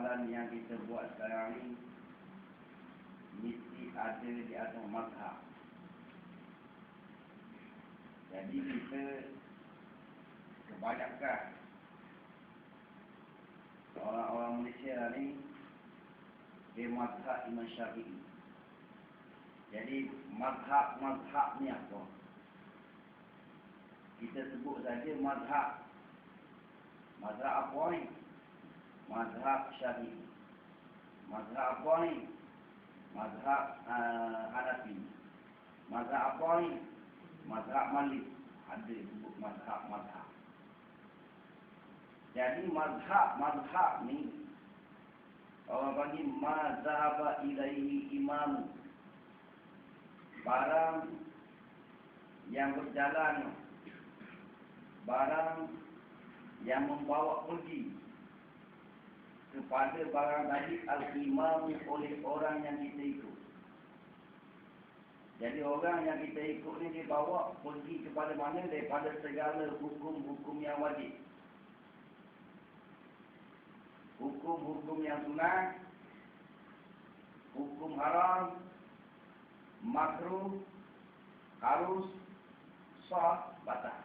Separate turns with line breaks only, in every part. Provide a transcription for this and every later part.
amalan yang kita buat sekarang ni mesti ada di atas mazhab. Jadi kita kebanyakan orang-orang Malaysia ni dia mazhab Imam Syafi'i. Jadi mazhab-mazhab ni apa? Kita sebut saja mazhab. Mazhab apa ni? Mazhab Syafi'i. Mazhab apa ni? Mazhab uh, Hanafi. Mazhab apa ni? Mazhab Malik. Ada sebut mazhab-mazhab. Jadi mazhab-mazhab ni orang panggil mazhab ilaihi imam. Barang yang berjalan barang yang membawa pergi kepada barang tadi al-imam oleh orang yang kita ikut. Jadi orang yang kita ikut ni dia bawa pergi kepada mana daripada segala hukum-hukum yang wajib. Hukum-hukum yang sunat, hukum haram, makruh, harus, sah, batal.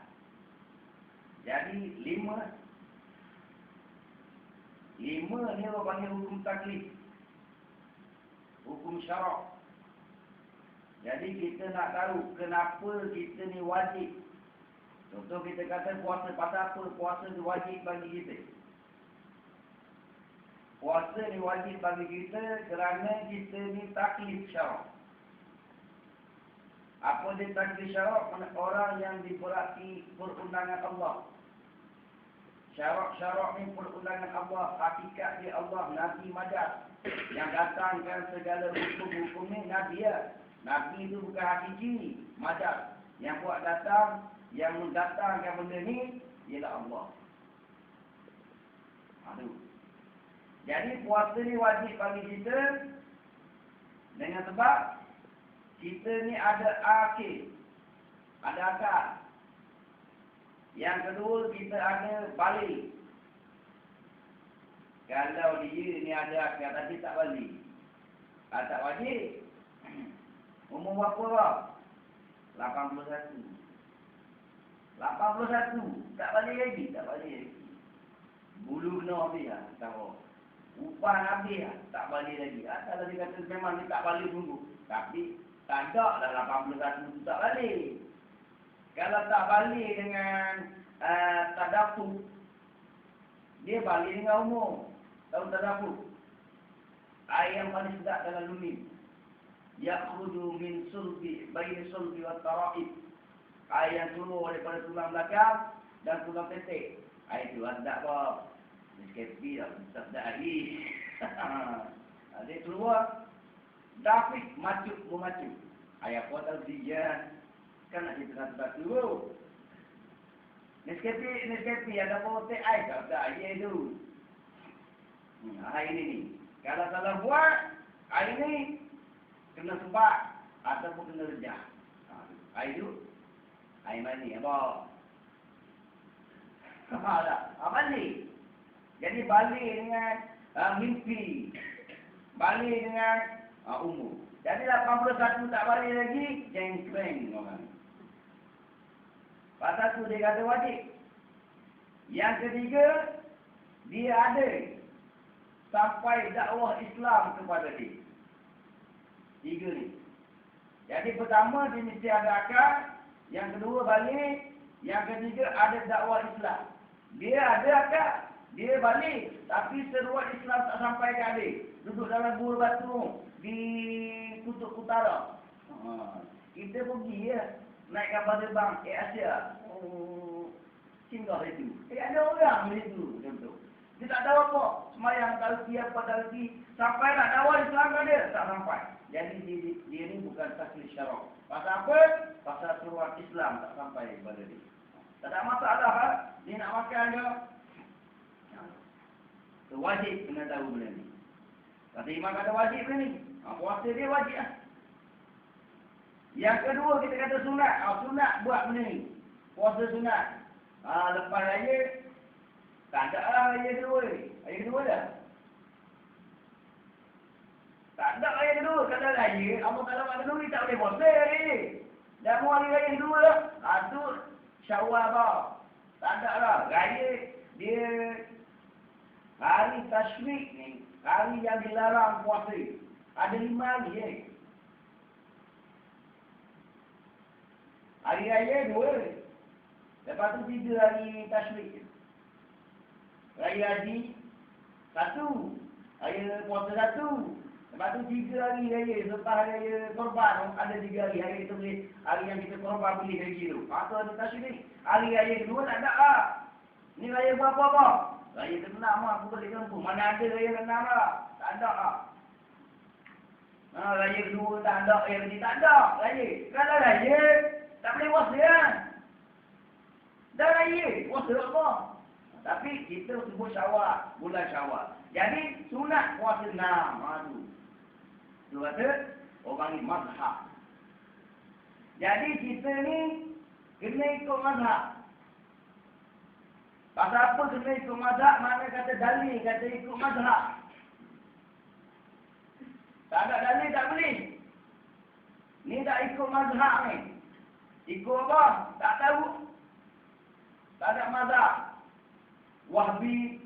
Jadi lima Lima ni orang panggil hukum taklif. Hukum syarak. Jadi kita nak tahu kenapa kita ni wajib. Contoh kita kata puasa pasal apa Puasa ni wajib bagi kita? Puasa ni wajib bagi kita kerana kita ni taklif syarak. Apa dia taklif syarak? Orang yang diberati perundangan Allah Syarak-syarak ni perundangan Allah, hakikat dia Allah, Nabi Madad. Yang datangkan segala hukum-hukum ni Nabi ya. Nabi itu bukan hakiki, Madad. Yang buat datang, yang mendatangkan benda ni, ialah Allah. Aduh. Jadi puasa ni wajib bagi kita dengan sebab kita ni ada akhir. Ada akal. Yang kedua, kita ada balik. Kalau dia ni ada akal tadi tak balik. Ah, tak wajib. Umur berapa? 81. 81. Tak balik lagi. Tak balik lagi. Bulu kena habis lah. Tahu. Upah habis lah. Tak balik lagi. Asal dia kata memang dia tak balik dulu. Tapi tak ada lah 81 tu tak balik. Kalau tak balik dengan uh, tadafu, dia balik dengan umur. Tahu tadafu? Air yang paling sedap dalam dunia. Yakhruju min sulbi, bayi sulbi wa tara'ib. Air yang turun daripada tulang belakang dan tulang tetek. Air itu sedap apa? Meskapi lah, sedap lagi. Dia keluar, Dafiq macut, memacut. Ayah tahu dia kan nak di tengah-tengah dulu. Nescafe, Nescafe ada potek air tak ada air itu. Hmm, air ini ni. Kalau salah buat, air ini kena sebab ataupun kena rejah. Ha, air itu, air mani apa? Apa tak? Ha, balik. Jadi balik dengan uh, mimpi. Balik dengan uh, umur. Jadi 81 tak balik lagi, jengkreng orang. Pasal tu dia kata wajib. Yang ketiga, dia ada sampai dakwah Islam kepada dia. Tiga ni. Jadi pertama dia mesti ada akal. Yang kedua balik. Yang ketiga ada dakwah Islam. Dia ada akal. Dia balik. Tapi seruat Islam tak sampai ke dia. Duduk dalam bulu batu di kutub utara. Ha. Kita pergi ya naik kapal terbang ke Asia. Oh, singgah itu. Eh, ada orang itu, contoh. Dia tak tahu apa. Semayang talki apa talki. Sampai nak dawal Islam kan dia? Tak sampai. Jadi dia, dia, dia ni bukan taklid syarak. Pasal apa? Pasal suruhan Islam tak sampai kepada dia. Tak ada masalah. Ha? Dia nak makan ke? So, wajib kena tahu benda ni. Kata imam kata wajib benda ni. Ha, puasa dia wajib lah. Yang kedua kita kata sunat. Ah, sunat buat benda ni. Puasa sunat. Ah, lepas raya, tak ada lah raya kedua ni. Raya kedua dah. Tak ada raya kedua. Kalau raya, Allah Ta'ala mak kedua ni tak boleh puasa ni. Dah mau hari raya kedua lah. Ha, tu syawal tau. Tak ada lah. Raya, dia hari tashrik ni. Hari yang dilarang puasa. Ada lima hari eh. Hari raya dua. Lepas tu tiga hari tashrik. Raya haji, satu. Raya puasa satu. Lepas tu tiga hari raya, selepas hari raya korban, ada tiga hari, hari itu boleh, hari yang kita korban boleh haji tu. Maka ada tak sini. Hari raya kedua tak ada lah. Ni raya berapa apa? Raya ke-6 lah, aku boleh kampung. Mana ada raya ke-6 lah? Tak ada lah. Ha, raya kedua tak ada, raya ketiga tak ada. Raya. Kalau raya, tak boleh puasa ya. Dah raya, puasa apa? Tapi kita sebut syawal, bulan syawal. Jadi sunat puasa enam. Ha, tu. Tu kata orang ni mazhab. Jadi kita ni kena ikut mazhab. Pasal apa kena ikut mazhab? Mana kata dalil kata ikut mazhab. Tak ada dalil tak boleh. Ni tak ikut mazhab ni. Ikut apa? Tak tahu. Tak ada mazhab. Wahbi.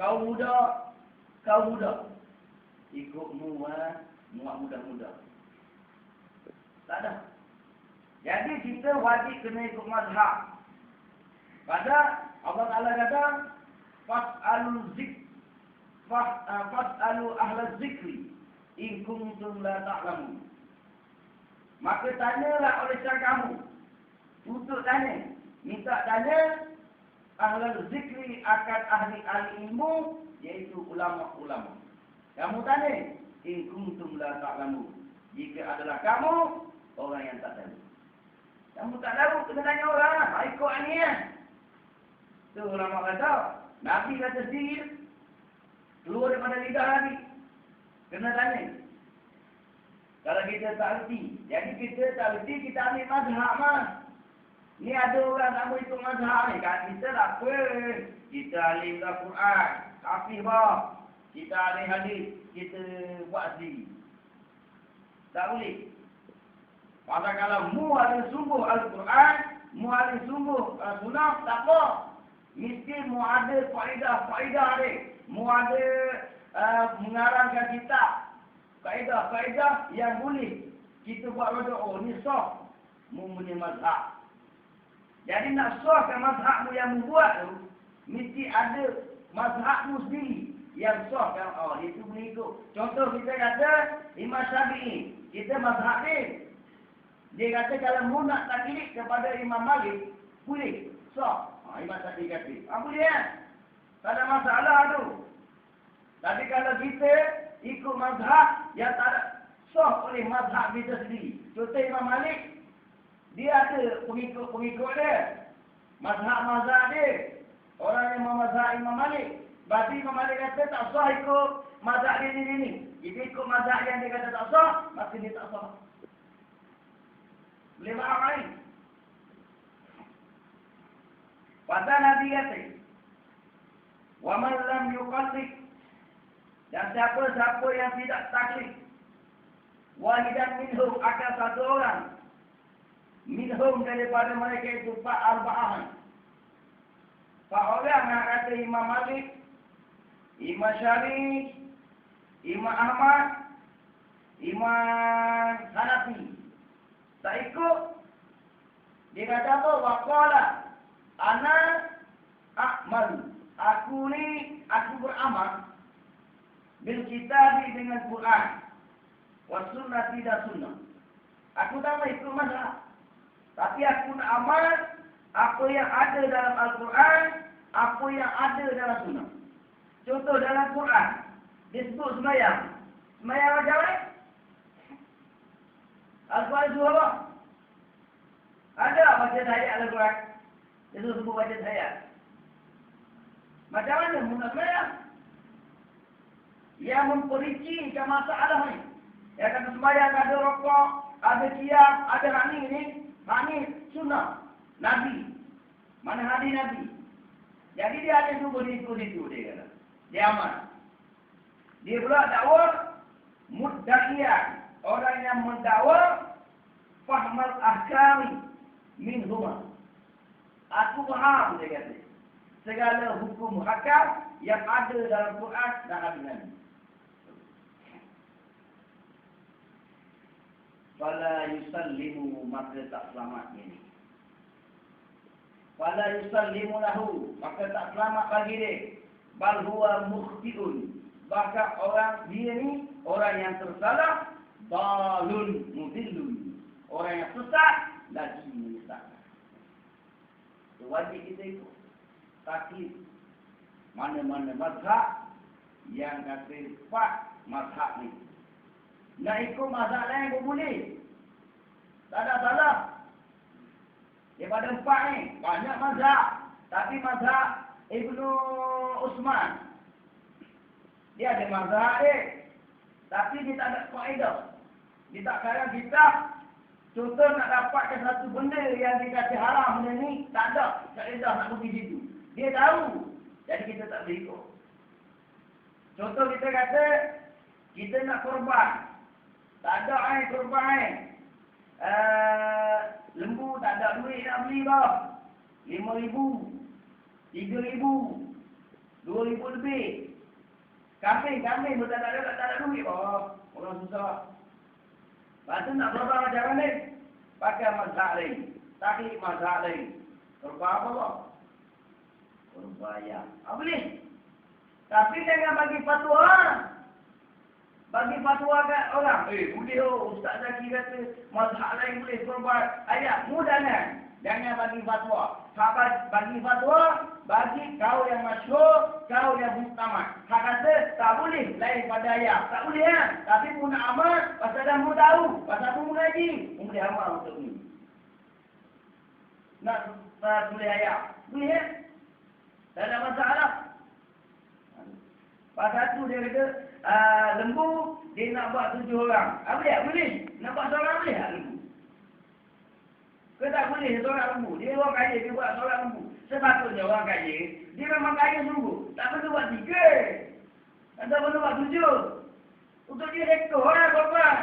Kau muda. Kau muda ikut muat, muat muda-muda. Tak ada. Jadi kita wajib kena ikut mazhab. Pada Allah Ta'ala kata, Fas'alu zik, uh, Fas'alu ahla zikri, in kuntum la ta'lamu. Maka tanyalah oleh siapa kamu. Tutup tanya. Minta tanya ahla zikri akan ahli-ahli ilmu, iaitu ulama-ulama. Kamu tanya, in kuntum la ta'lamu. Jika adalah kamu orang yang tak tahu. Kamu tak tahu kena tanya orang. Ha ikut ni ya. Tu ulama kata, Nabi kata sendiri keluar daripada lidah Nabi. Kena tanya. Kalau kita tak reti, jadi kita tak reti kita ambil mazhab mas. Ni ada orang nak ikut mazhab ni. Kan kita tak apa. Kita alim Al-Quran. Tapi bah. Kita ada hadis, kita buat sendiri. Tak boleh. Pasal kalau mu ada sungguh Al-Quran, mu ada sungguh uh, sunnah, tak apa. Mesti mu ada faedah-faedah dia. Mu ada uh, mengarangkan kita. Faedah-faedah yang boleh. Kita buat roda, oh ni sah. Mu punya mazhab. Jadi nak sahkan mazhabmu yang mu buat tu, mesti ada mazhabmu sendiri yang sah kan oh itu boleh ikut contoh kita kata Imam Syafi'i kita mazhab ni dia kata kalau mu nak taklid kepada Imam Malik boleh sah oh, Imam Syafi'i kata ah boleh kan tak ada masalah tu tapi kalau kita ikut mazhab yang tak ada sah oleh mazhab kita sendiri contoh Imam Malik dia ada pengikut-pengikut dia mazhab-mazhab dia orang yang memazhab Imam Malik Berarti Imam Malik kata tak sah ikut mazhab dia ni ni. Jika ikut mazhab yang dia kata tak sah, maka dia tak sah. Boleh faham lain? Pasal Nabi kata, وَمَنْ لَمْ يُقَلِّقْ dan siapa-siapa yang tidak taklid, wahidan minhum akan satu orang, minhum daripada mereka itu Pak Arba'ahan. Pak orang yang kata Imam Malik, Imam Syafi'i, Imam Ahmad, Imam Hanafi. Tak ikut. Dia kata apa? Waqala. Ana akmal. Aku ni, aku beramal. Bil kitab dengan Quran. Wa sunnah tidak sunnah. Aku tak mau ikut mazhab. Tapi aku nak amal apa yang ada dalam Al-Quran, apa yang ada dalam sunnah. Contoh dalam Quran, disebut semayang. Semayang macam mana? Al-Quran itu apa? Ada baca ayat Al-Quran. Itu sebut baca ayat. Macam mana semayang? Yang memperincikan masalah ni. Yang kata semayang ada rokok, ada kiam, ada rani ni. Rani sunnah. Nabi. Mana hadis Nabi. Jadi dia ada tu boleh ikut itu dia kata. Dia aman. Dia pula dakwah muddakiyan. Orang yang mendakwa fahmal ahkami min huma. Aku faham dia kata. Segala hukum hakam yang ada dalam Quran dan hadis Nabi. Fala yusallimu maka tak selamat ini. Fala yusallimu lahu maka tak selamat bagi dia. Bal huwa mukhtiun. Bahkan orang dia ni orang yang tersalah dalun mudillun. Orang yang sesat lagi menyesatkan. Wajib kita ikut taklid mana-mana mazhab yang kata pak mazhab ni. Nak ikut mazhab lain pun boleh. Tak ada salah. Daripada empat ni, banyak mazhab. Tapi mazhab Ibnu Usman. Dia ada mazhab dia. Tapi dia tak ada kaedah. Dia tak kaya kita. Contoh nak dapatkan satu benda yang dikasih haram benda ni, tak ada kaedah nak pergi situ. Dia tahu. Jadi kita tak boleh ikut. Contoh kita kata, kita nak korban. Tak ada air air. Uh, lembu tak ada duit nak beli. Lima ribu. Tiga ribu. Dua ribu lebih. Kambing, kambing pun tak ada, tak ada duit. Oh, orang susah. Lepas tu nak korban macam mana? Pakai mazhab lain. Taklid mazhab lain. Korban apa kau? Berbahaya. Ah, boleh. Tapi jangan bagi fatwa. Bagi fatwa kat orang. Eh, boleh oh. Ustaz Zaki kata, mazhab lain boleh berbuat. Ayat, mudah? Jangan bagi fatwa. Sahabat bagi fatwa, bagi kau yang masyur, kau yang muktamad. Hak kata, tak boleh lain pada ayat. Tak boleh kan? Tapi pun nak amal, pasal dah mu tahu. Pasal pun mengaji. Mu boleh amal untuk ni. Nak boleh ayat. Boleh kan? Tak ada masalah. Pasal tu dia kata, uh, lembu dia nak buat tujuh orang. Apa dia? Boleh. Nak buat seorang boleh tak lembu? Ke tak boleh seorang lembu? Dia orang kaya, dia buat seorang lembu. Sepatutnya orang kaya, dia memang kaya sungguh. Tak perlu buat tiga. Tak perlu buat tujuh. Untuk dia rekor lah korban.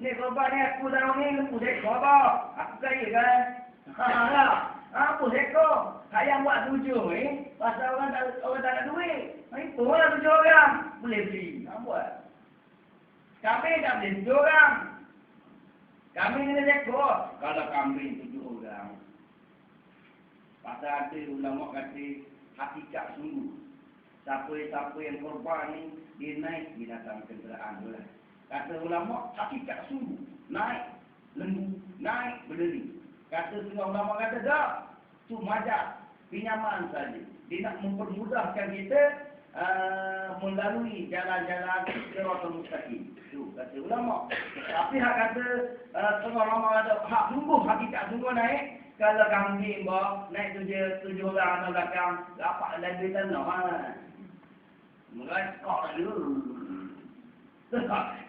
Ni korban ni aku dalam ni lembu rekor apa? Aku kaya kan? Ha, ha, apa rekor? Saya buat tujuh eh. Pasal orang tak, orang tak ada duit. Itu lah tujuh orang. Boleh beli. Ha, buat. Kami tak boleh tujuh orang. Kami kena rekod. Kalau kami tujuh orang. Pasal ada ulama kata hakikat sungguh. Siapa-siapa yang korban ni, dia naik binatang kenderaan tu lah. Kata ulama, hakikat sungguh. Naik lembu, naik berdiri. Kata setengah ulama kata, tak. Itu majak pinjaman saja. Dia nak mempermudahkan kita uh, melalui jalan-jalan siratul mustaqim. Itu kata ulama. Tapi hak kata uh, setengah ulama ada hak sungguh hakikat sungguh naik kalau kambing bawa naik tujuh tujuh orang atau belakang dapat lebih tanah ha. Mereka dulu.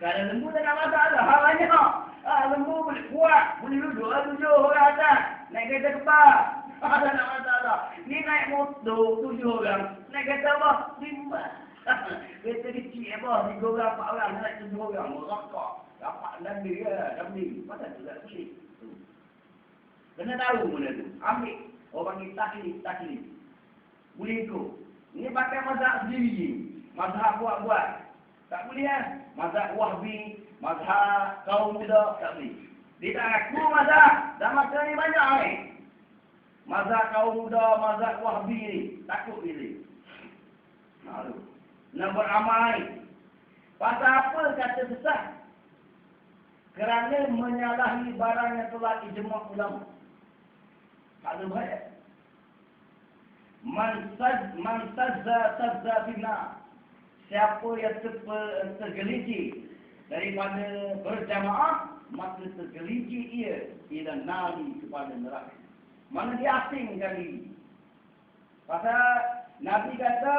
Kalau lembu tak ada masalah, hal banyak. Ah, lembu boleh kuat, boleh duduk tujuh orang atas. Naik kereta kebal. Ada nak masalah. Ni naik motor tujuh orang. Naik kereta apa? Lima. kereta kecil apa? Tiga orang, empat orang. Naik tujuh orang. Merokok. Dapat nabi ya. Nabi. Masa tu tak boleh. Kena tahu benda tu. Ambil. Orang ni taklid, taklid. Boleh ikut. Ini pakai mazhab sendiri. Mazhab buat-buat. Tak boleh kan? Mazhab wahbi, mazhab kaum muda, tak boleh. Dia tak aku mazhab. Dah masa ni banyak ni. Mazhab kaum muda, mazhab wahbi ni. Takut dia. Malu. Nak beramal ni. Pasal apa kata sesat? Kerana menyalahi barang yang telah ijma' ulama. Tak ada bahaya. Man saz man sazza sazza bina. Siapa yang terpe, tergelici daripada berjamaah, maka tergelici ia ila nari kepada neraka. Mana dia asing kali. Pasal Nabi kata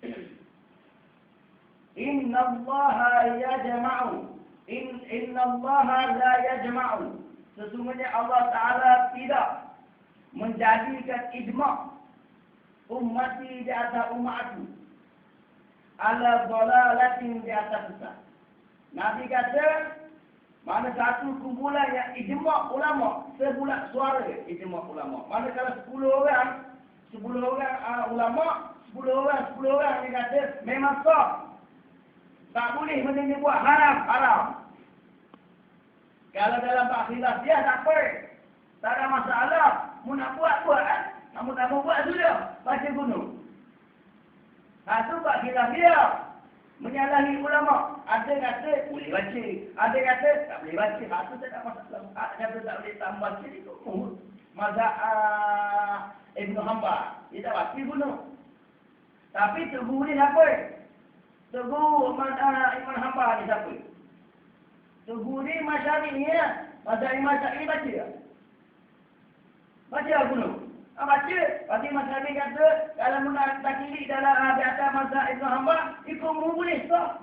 Inna Allah yajma'u in inna Allah la yajma'u sesungguhnya Allah taala tidak menjadikan ijma' ummati di atas umatku ala dhalalatin di atas sesat. Nabi kata, mana satu kumpulan yang ijma' ulama, sebulat suara ijma' ulama. Mana kalau sepuluh orang, sepuluh orang uh, ulama, sepuluh orang, sepuluh orang dia kata, memang sah. Tak boleh benda ni buat haram, haram. Kalau dalam khilaf dia tak apa. Tak ada masalah. Mu nak buat, buat. Eh? Kamu tak mau buat sudah. Baca gunung. Ha, tu bab khilaf dia. Menyalahi ulama. Ada kata boleh baca. Ada kata tak boleh baca. Ha, tu tak masalah. Ada kata tak boleh tambah baca. Itu mazhab uh, Ibn Hamba. Dia tak baca gunung. Tapi tubuh ni apa? Tubuh uh, Ibn Hamba ni siapa? Tubuh ni masyarakat ni ya. Mazhab Imam Syafi'i baca tak? Baca gunung. Ha, baca. Pasti Mas Nabi kata, kalau nak takilik dalam uh, di atas mazhab Ibn Hamba, ikut mu boleh sah.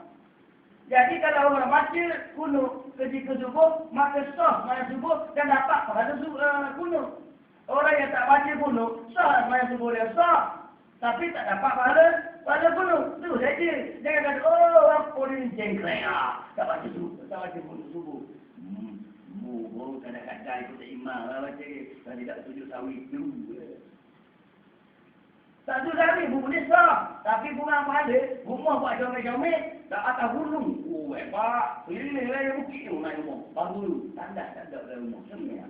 Jadi kalau orang baca kuno ketika subuh, maka sah maya subuh dan dapat pada uh, kuno. Orang yang tak baca kuno, sah maya subuh dia sah. Tapi tak dapat pada pada kuno. Tu saja. Jangan kata, oh apa ni jengkreng ah. Tak baca subuh, tak baca kuno subuh. Oh, kadang-kadang ikut imam lah baca. Kalau tidak tujuh sawit tu. Tak tu tadi, buku ni sah. Tapi bunga apa ada? Rumah buat comel-comel. Tak atas gunung. Oh, hebat. Ini lah yang bukit tu naik rumah. Baru dulu. Tanda, tanda dalam rumah. Semua.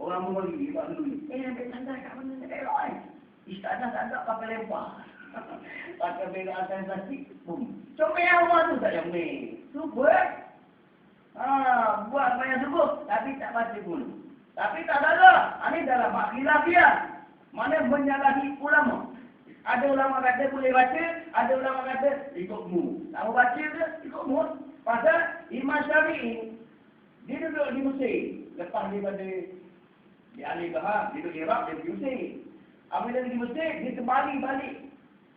Orang mau bagi, buat dulu ni. Eh, ambil tanda kat mana? Tak eh. Istadah tak ada pakai lempar. pakai bela atas plastik. Boom. Comel rumah tu tak comel. Tu buat. Ha, buat banyak subuh. Tapi tak baca pun. Tapi tak ada. Ini dalam makilah dia. Mana menyalahi ulama. Ada ulama kata boleh baca, ada ulama kata ikut mu. Tak mau baca ke? Ikut mu. Pasal Imam Syafi'i, dia duduk di Mesir. Lepas daripada di Ali Bahar, dia duduk di Iraq, dia di Mesir. Apabila dia di Mesir, dia kembali balik.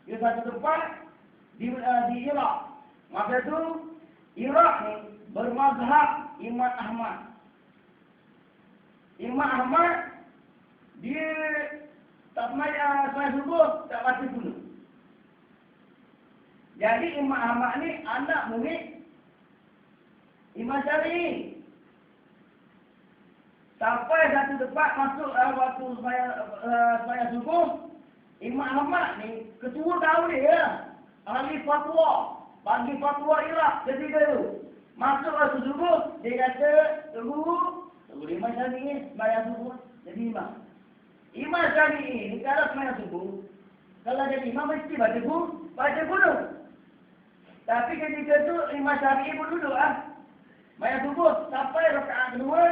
Dia satu tempat di, uh, di Iraq. Masa tu, Iraq ni bermazhab Imam Ahmad. Imam Ahmad, dia tak semaya semaya subuh, tak baca dulu. Jadi Imam Ahmad ni anak murid Imam Syari. Sampai satu tempat masuk uh, waktu semaya, uh, semaya subuh, Imam Ahmad ni ketua tahu dia. Ahli fatwa. Bagi fatwa Iraq ketika itu. Masuk waktu subuh, dia kata, tunggu, tunggu Imam Syari ni, semaya subuh, jadi imam. Imam Syafi'i ni kalau semayang subuh, kalau jadi imam mesti baca buku, baca buku. Tapi ketika tu Imam Syafi'i pun duduk ah. Semayang subuh sampai rakaat kedua,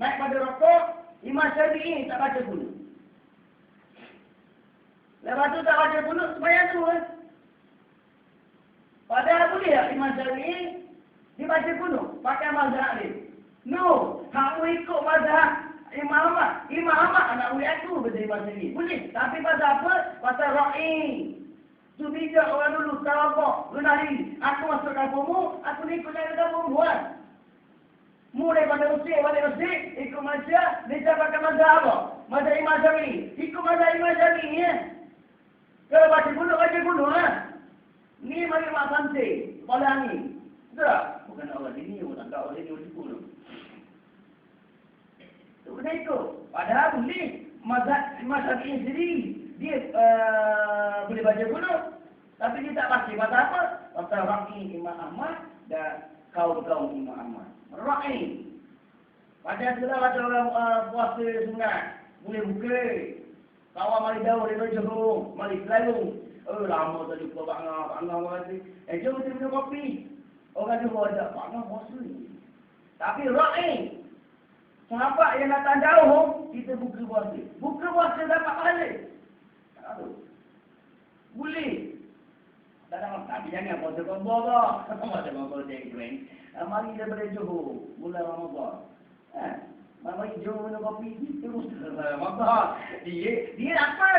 naik pada rokok, Imam Syafi'i tak baca buku. Lepas tu tak baca buku, semayang tu ah. Padahal boleh tak Imam Syafi'i dibaca buku, pakai mazhab ni. No, kamu ikut mazhab Imam Ahmad. Imam Ahmad anak uli aku betul bahasa ni. Boleh. Tapi pasal apa? Pasal ra'i. Tu bijak orang dulu. Apa? Lunari. Aku masuk kampungmu. Aku ni ikut jaga kampung buat. Mu daripada Mesir, balik Mesir. Ikut Malaysia. Dia pakai mazhab apa? Mazhab Imam Syafi'i. Ikut mazhab Imam Syafi'i ya. Kalau baca gunung, baca gunung lah. Ni mari mak santai. Kepala ni. Betul tak? Bukan Allah ini. Bukan Allah ini. Bukan Allah ini. Benda itu. Padahal boleh. Mazhab Imam Syafi'i sendiri. Dia uh, boleh baca gunung. Tapi dia tak baca. Pasal apa? Pasal Ra'i Imam Ahmad dan kaum-kaum Imam Ahmad. Ra'i. Padahal itulah baca orang uh, puasa sunat. Boleh buka. Kawan mari jauh dari Johor. Mari selalu. Oh lama tadi jumpa bangga. Bangga orang kata. Eh jom kita minum kopi. Orang ajak. Bangga puasa ni. Tapi Ra'i. Sahabat yang datang jauh, kita buka puasa. Buka puasa dapat pahala. Tak Boleh. Tak ada Tapi jangan puasa kompor tu. Puasa kompor dia keren. Mari daripada Johor. Bulan Ramadan. Eh? Mari Johor minum kopi. Terus. Ramadan. Dia, dia apa?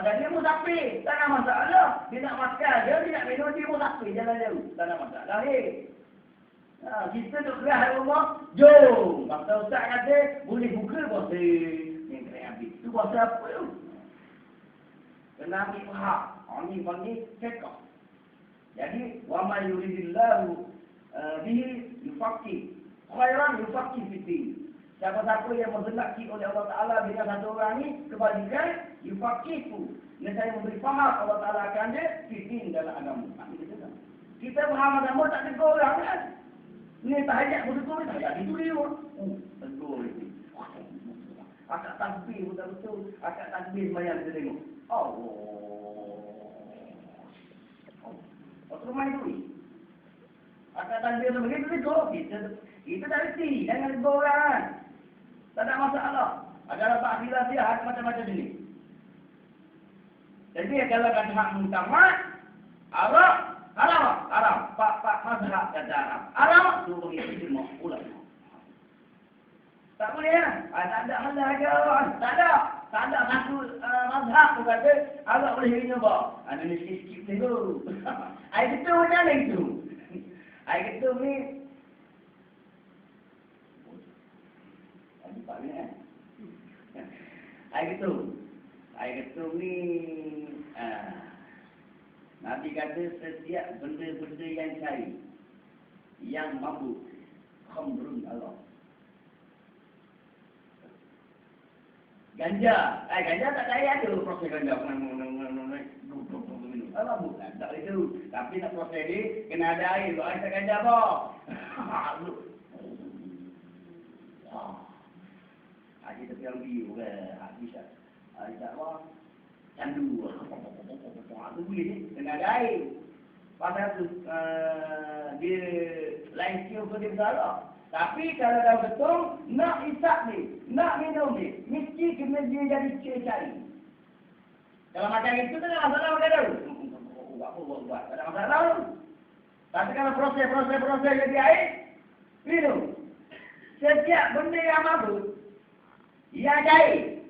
Ada dia musafir. Tak ada masalah. Dia nak makan. Dia, dia nak minum. Dia musafir. Jalan jauh. Tak ada masalah. Hei. Ha, kita keras hari rumah, jom. Masa Ustaz kata, boleh buka puasa. Yang kena ambil. Itu puasa apa tu? Kena ambil pahak. Ha, ni panggil up. Jadi, wa ma yuridillahu uh, bihi yufaqih. Khairan yufaqih Siapa-siapa yang menghendaki oleh Allah Ta'ala dengan satu orang ni, kebalikan, yufaqihu. Yang saya memberi faham Allah Ta'ala akan dia, fitin dalam agama. Kita faham agama tak tegur orang kan? Ni tahajat pun tegur, tahajat itu dia. Oh, tegur itu. Akak takbir betul-betul. Akak takbir semayang kita tengok. Allah. Oh, terus main dulu. Akak takbir tu begitu tegur. Kita, kita tak reti. Jangan tegur orang. Tak ada masalah. Agar tak bila dia hak macam-macam ini. Jadi kalau kata hak mutamat, Arab, haram, haram. Pak pak mazhab kata haram. Haram tu bagi semua ulama. Tak boleh ya? Ah, tak ada hal aja. Tak ada. Tak ada satu uh, mazhab tu kata agak boleh ini apa? Ada ni sikit dulu. Ai itu macam mana itu? Ai itu ni Ni kan? Air ketum. Air ketum ni uh, Nabi kata setiap benda-benda yang cari yang mabuk khamrun Allah. Ganja. Eh, ganja tak saya ada proses ganja. Allah bukan. Tak boleh tu. Tapi nak proses ni, kena ada air. Kalau air tak ganja apa? Haji tepi yang biru ke, haji tak. Haji tak apa, candu. Itu boleh ada air. Pasal tu, uh, dia lain siu ke dia bersalah. Tapi kalau dah betul, nak isap ni, nak minum ni, mesti kena dia jadi cari. Kalau macam itu, tak ada masalah buat. Tak ada masalah. Tapi kalau proses, proses, proses jadi air, minum. Setiap benda yang mabuk, Ya jahil.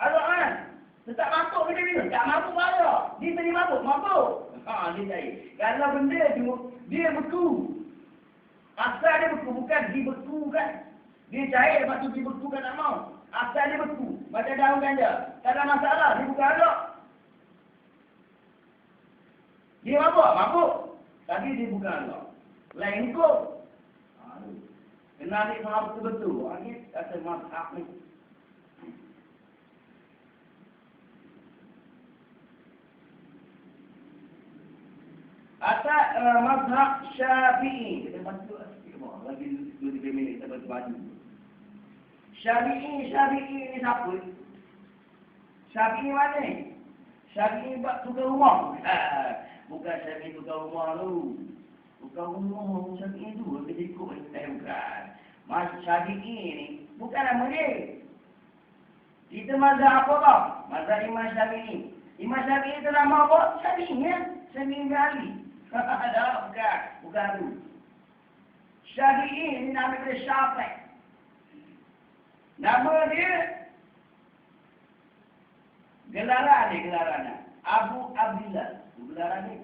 Ada kan? Tetap mabuk ke dia minum? Tak mabuk mana? Dia tadi mabuk, mabuk. Ha, dia jahil. Kalau benda tu, dia beku. Asal dia beku, bukan dia beku kan? Dia jahil, lepas tu dia beku kan tak mau. Asal dia beku. Macam daun ganja. Tak ada masalah, dia bukan ada. Dia mabuk, mabuk. Tapi dia bukan ada. Lain kok. Kena ambil faham betul-betul. Ini kata mazhab ni. Atas uh, mazhab syafi'i. Kita bantu lagi 2-3 minit kita bantu baju. Syafi'i, syafi'i ni siapa? Syafi'i mana ni? Syafi'i buat tukar rumah. Bukan syafi'i tukar rumah tu. Bukan umur Syafi'i itu Dia ikut Eh bukan. Mas Syafi'i ni Bukan nama dia. Kita mazhab apa tau Mazhab Imam Syafi'i. Imam Syafi'i itu nama apa? Syafi'i ya Syafi'i Ali. Dah bukan. Bukan Syafi'i ni nama dia Syafi'i. Nama dia Gelaran ni gelaran Abu Abdillah. Gelaran ni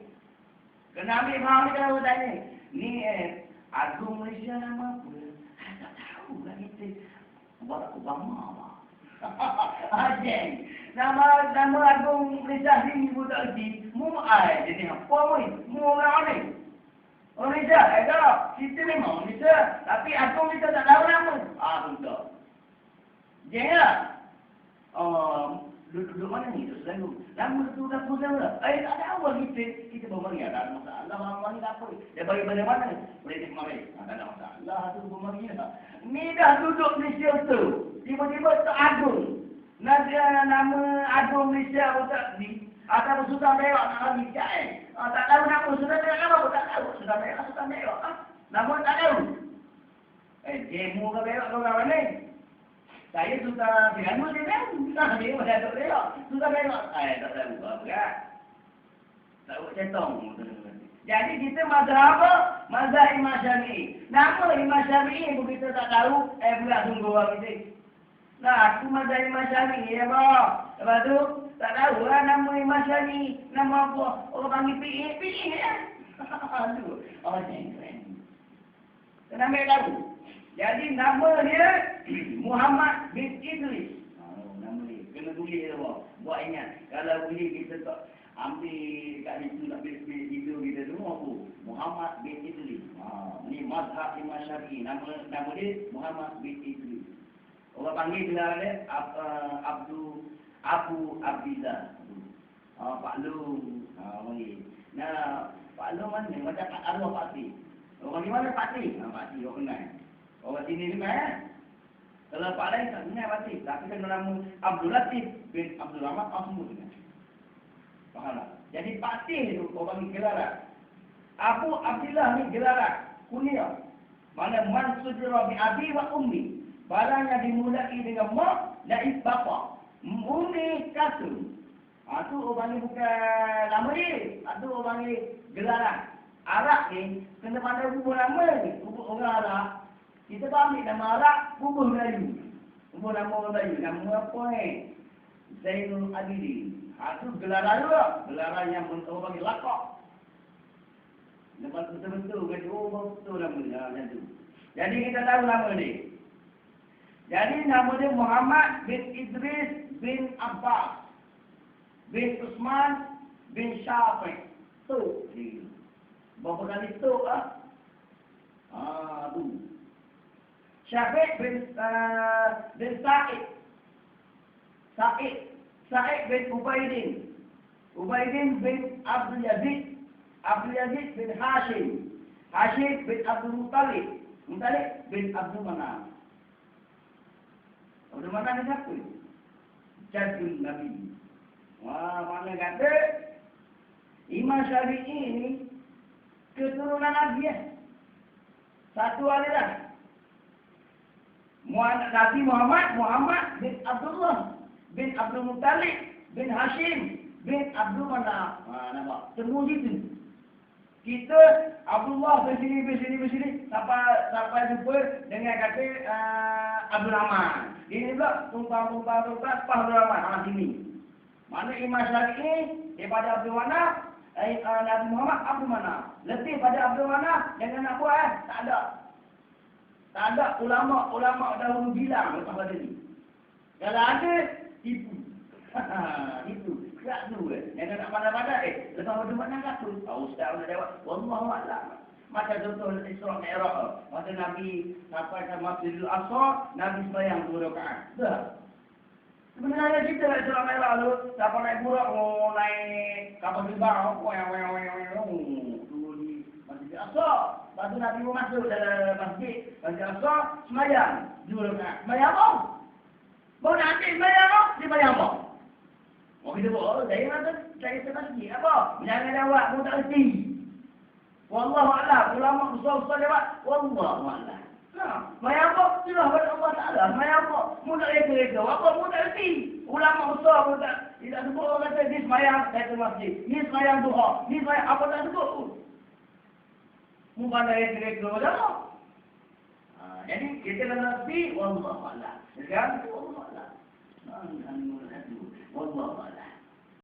Kena ambil faham ni kalau tanya. Ni eh, Agung Malaysia nama apa? Tak tahu lah kita. Barack Obama. Ajeng. Nama nama Agung Malaysia ni ibu tak lagi. Mu ai jadi apa mu? Mu orang ni. Malaysia, eh tak? Kita memang Malaysia. Tapi Agung kita tak tahu nama. Ah, betul. Jangan. Oh, duduk mana ni? Duduk selalu. Lama tu dah pusing dah. Eh, tak ada awal kita. Kita bermari. Tak ada masalah. Mari tak apa. Dia bagi pada mana? Boleh dia kemari. Tak ada masalah. Tu bermari dah. Ni dah duduk Malaysia tu. Tiba-tiba tak agung. Nanti nama agung Malaysia tak di. Atau sudah mewah nak lagi cai. Ah, tak tahu nama sudah mewah apa? Tak tahu. Sudah mewah, sudah mewah. Ah, nama tak tahu. Eh, jemu ke mewah ke kawan ni? Saya suka dengan dia kan? Dia pada dok dia. Suka tengok. Eh, tak tahu apa kan? Tak buat centong. Jadi kita mazhab? Mazhab Imam Syafi'i. Nama Imam Syafi'i pun kita tak tahu. Eh, pula tunggu orang kita. Nah, aku mazhab Imam Syafi'i ya, Pak. Lepas tu, tak tahu lah nama Imam Syafi'i. Nama apa? Orang panggil PE. PE ya? Aduh. Oh, jengkren. Kenapa tahu? Jadi nama dia Muhammad bin Idris. Tulis dia apa? Buat ingat. Kalau boleh kita tak ambil kat situ nak ambil aku Muhammad bin Idris. Ha, ni mazhab Imam Syafi'i. Nama nama dia Muhammad bin Idris. Orang panggil gelar dia Ab, uh, Abu Abdillah. Ha, Pak Long. Ha, panggil. Nah, Pak Long mana? Macam Pak Allah Pak. Orang di mana Pak Ti? Ha, Pak Ti, orang kenal. Orang sini ni kan? Kalau Pak lain tak kenal Pak Ti. Tapi kan nama Abdul Latif bin Abdul Rahman, orang semua kenal. Faham tak? Jadi Pak Ti tu, orang panggil gelar lah. Abu Abdullah ni gelaran kuliah. Mana mansud Rabbi Abi wa Ummi. Barang yang dimulai dengan mak dan bapa. Ummi kasu. Ha, tu orang ni bukan nama dia. Ha, tu orang ni gelaran. Arab ni kena pandai bubuh nama ni. Bubuh orang Arab. Kita ambil nama Arab, bubuh Melayu. Bubuh nama Melayu. Nama apa ni? Zainul Abidin. Ha, tu gelaran juga. Gelaran yang orang panggil lakak. Lepas betul-betul kata, oh betul nama dia macam tu. Jadi kita tahu nama dia. Jadi nama dia Muhammad bin Idris bin Abbas bin Usman bin Syafiq. Tu dia. Berapa kali tu ah? Ah, tu. Syafiq bin uh, bin Sa'id. Sa'id. Sa'id bin Ubaidin. Ubaidin bin Abdul Yazid Abdul Aziz bin Hashim. Hashim bin Abdul Muttalib. Muttalib bin Abdul Manaf. Abdul Manaf ni siapa? Jadul Nabi. Wah, mana kata Imam Syafi'i ni keturunan Nabi ya. Satu aliran. Nabi Muhammad, Muhammad bin Abdullah bin Abdul Muttalib bin Hashim bin Abdul Manaf. Ha, nampak? Semua gitu. Kita Abdullah bersini bersini bersini sampai sampai jumpa dengan kata uh, Abdul Rahman. Ini pula tumpang tumpang tumpang Pak Abdul Rahman ha, sini. Mana Imam Syafi'i daripada Abdul Manaf, eh, uh, Nabi Muhammad Abdul Manaf. Letih pada Abdul Manaf jangan nak buat eh. Tak ada. Tak ada ulama ulama dahulu bilang lepas pada ni. Kalau ada tipu. itu tak tu eh. Yang nak pandai-pandai eh. Lepas waktu mana kat tu? Oh, ustaz nak jawab. Wallahu a'lam. Macam contoh Isra Mi'raj. Masa Nabi sampai ke Masjidil Aqsa, Nabi sembahyang dua rakaat. Dah. Sebenarnya kita nak Isra Mi'raj tu, siapa naik burak mau naik kapal terbang, apa yang yang yang yang dulu di Masjidil Aqsa. Lepas tu Nabi masuk dalam masjid, Masjidil Aqsa, sembahyang dua rakaat. Sembahyang apa? Mau nanti sembahyang apa? Sembahyang apa? Oh, kita buat, oh, saya kata, saya termasih. Apa? Jangan jawab, pun tak reti. Wallahu a'lam. Ulama besar-besar jawab, Wallahu a'lam. Ha, maya apa? Sudah pada Allah Ta'ala. Maya apa? Mu tak reka-reka. Apa? Mu tak reti. Ulama besar pun tak. Tidak sebut orang kata, ni semayang, saya termasih. Ni semayang duha. Ni semayang, apa tak sebut pun. Mu pandai reka-reka. Macam ha, jadi, kita kena reti, Wallahu a'lam. Sekarang, Wallahu a'lam. Wallahu a'lam.